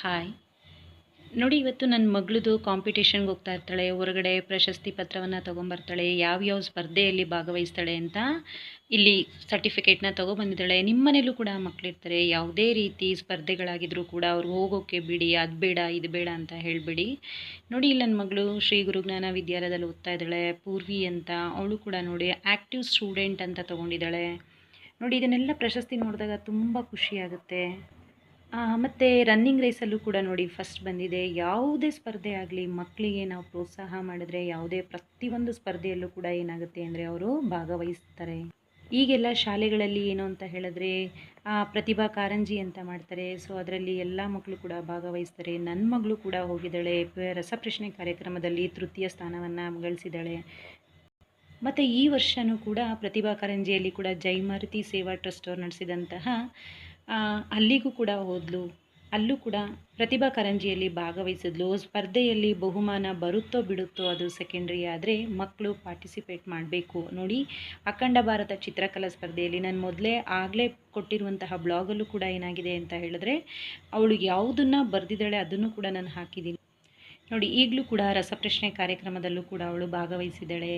Hi ನೋಡಿ, ಇವತ್ತು ನನ್ನ ಮಗಳದು ಕಾಂಪಿಟೇಷನ್ಗೆ ಹೋಗ್ತಾ ಇರ್ತಾಳೆ, ಹೊರಗಡೆ ಪ್ರಶಸ್ತಿ ಪತ್ರವನ್ನು ತೊಗೊಂಬರ್ತಾಳೆ, ಯಾವ್ಯಾವ ಸ್ಪರ್ಧೆಯಲ್ಲಿ ಭಾಗವಹಿಸ್ತಾಳೆ ಅಂತ ಇಲ್ಲಿ ಸರ್ಟಿಫಿಕೇಟ್ನ ತೊಗೊಬಂದಿದ್ದಾಳೆ. ನಿಮ್ಮ ಮನೇಲೂ ಕೂಡ ಮಕ್ಕಳಿರ್ತಾರೆ ಯಾವುದೇ ರೀತಿ ಸ್ಪರ್ಧೆಗಳಾಗಿದ್ರೂ ಕೂಡ ಅವ್ರು ಹೋಗೋಕ್ಕೆ ಬಿಡಿ, ಅದು ಬೇಡ, ಇದು ಬೇಡ ಅಂತ ಹೇಳಿಬಿಡಿ. ನೋಡಿ, ಇಲ್ಲಿ ನನ್ನ ಮಗಳು ಶ್ರೀ ಗುರುಜ್ಞಾನ ವಿದ್ಯಾಲಯದಲ್ಲಿ ಓದ್ತಾ ಇದ್ದಾಳೆ, ಪೂರ್ವಿ ಅಂತ ಅವಳು ಕೂಡ ನೋಡಿ ಆ್ಯಕ್ಟಿವ್ ಸ್ಟೂಡೆಂಟ್ ಅಂತ ತೊಗೊಂಡಿದ್ದಾಳೆ. ನೋಡಿ, ಇದನ್ನೆಲ್ಲ ಪ್ರಶಸ್ತಿ ನೋಡಿದಾಗ ತುಂಬ ಖುಷಿಯಾಗುತ್ತೆ ಮತ್ತು ರನ್ನಿಂಗ್ ರೇಸಲ್ಲೂ ಕೂಡ ನೋಡಿ ಫಸ್ಟ್ ಬಂದಿದೆ. ಯಾವುದೇ ಸ್ಪರ್ಧೆ ಆಗಲಿ ಮಕ್ಕಳಿಗೆ ನಾವು ಪ್ರೋತ್ಸಾಹ ಮಾಡಿದ್ರೆ ಯಾವುದೇ ಪ್ರತಿಯೊಂದು ಸ್ಪರ್ಧೆಯಲ್ಲೂ ಕೂಡ ಏನಾಗುತ್ತೆ ಅಂದರೆ ಅವರು ಭಾಗವಹಿಸ್ತಾರೆ. ಈಗೆಲ್ಲ ಶಾಲೆಗಳಲ್ಲಿ ಏನು ಅಂತ ಹೇಳಿದ್ರೆ ಪ್ರತಿಭಾ ಕಾರಂಜಿ ಅಂತ ಮಾಡ್ತಾರೆ. ಸೊ ಅದರಲ್ಲಿ ಎಲ್ಲ ಮಕ್ಕಳು ಕೂಡ ಭಾಗವಹಿಸ್ತಾರೆ. ನನ್ನ ಮಗಳು ಕೂಡ ಹೋಗಿದ್ದಾಳೆ. ರಸಪ್ರಶ್ನೆ ಕಾರ್ಯಕ್ರಮದಲ್ಲಿ ತೃತೀಯ ಸ್ಥಾನವನ್ನು ಗಳಿಸಿದ್ದಾಳೆ. ಮತ್ತು ಈ ವರ್ಷವೂ ಕೂಡ ಪ್ರತಿಭಾ ಕಾರಂಜಿಯಲ್ಲಿ ಕೂಡ ಜೈಮಾರುತಿ ಸೇವಾ ಟ್ರಸ್ಟ್ ಅವರು ನಡೆಸಿದಂತಹ ಅಲ್ಲಿಗೂ ಕೂಡ ಹೋದ್ಲು. ಅಲ್ಲೂ ಕೂಡ ಪ್ರತಿಭಾ ಕಾರಂಜಿಯಲ್ಲಿ ಭಾಗವಹಿಸಿದ್ಲು. ಸ್ಪರ್ಧೆಯಲ್ಲಿ ಬಹುಮಾನ ಬರುತ್ತೋ ಬಿಡುತ್ತೋ ಅದು ಸೆಕೆಂಡ್ರಿ ಆದರೆ ಮಕ್ಕಳು ಪಾರ್ಟಿಸಿಪೇಟ್ ಮಾಡಬೇಕು. ನೋಡಿ, ಅಖಂಡ ಭಾರತ ಚಿತ್ರಕಲಾ ಸ್ಪರ್ಧೆಯಲ್ಲಿ ನಾನು ಮೊದಲೇ ಆಗಲೇ ಕೊಟ್ಟಿರುವಂತಹ ಬ್ಲಾಗಲ್ಲೂ ಕೂಡ ಏನಾಗಿದೆ ಅಂತ ಹೇಳಿದ್ರೆ, ಅವಳು ಯಾವುದನ್ನು ಬರೆದಿದ್ದಾಳೆ ಅದನ್ನು ಕೂಡ ನಾನು ಹಾಕಿದ್ದೀನಿ ನೋಡಿ, ಈಗಲೂ ಕೂಡ ರಸಪ್ರಶ್ನೆ ಕಾರ್ಯಕ್ರಮದಲ್ಲೂ ಕೂಡ ಅವಳು ಭಾಗವಹಿಸಿದ್ದಾಳೆ.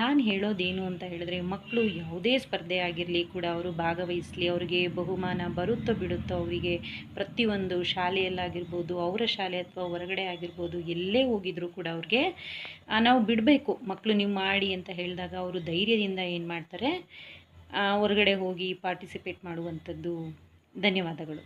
ನಾನು ಹೇಳೋದೇನು ಅಂತ ಹೇಳಿದ್ರೆ ಮಕ್ಕಳು ಯಾವುದೇ ಸ್ಪರ್ಧೆ ಆಗಿರಲಿ ಕೂಡ ಅವರು ಭಾಗವಹಿಸಲಿ, ಅವರಿಗೆ ಬಹುಮಾನ ಬರುತ್ತೋ ಬಿಡುತ್ತೋ ಅವರಿಗೆ ಪ್ರತಿಯೊಂದು ಶಾಲೆಯಲ್ಲಾಗಿರ್ಬೋದು, ಅವರ ಶಾಲೆ ಅಥವಾ ಹೊರಗಡೆ ಆಗಿರ್ಬೋದು, ಎಲ್ಲೇ ಹೋಗಿದ್ರೂ ಕೂಡ ಅವ್ರಿಗೆ ನಾವು ಬಿಡಬೇಕು ಮಕ್ಕಳು ನೀವು ಮಾಡಿ ಅಂತ ಹೇಳಿದಾಗ ಅವರು ಧೈರ್ಯದಿಂದ ಏನು ಮಾಡ್ತಾರೆ ಹೊರಗಡೆ ಹೋಗಿ ಪಾರ್ಟಿಸಿಪೇಟ್ ಮಾಡುವಂಥದ್ದು. ಧನ್ಯವಾದಗಳು.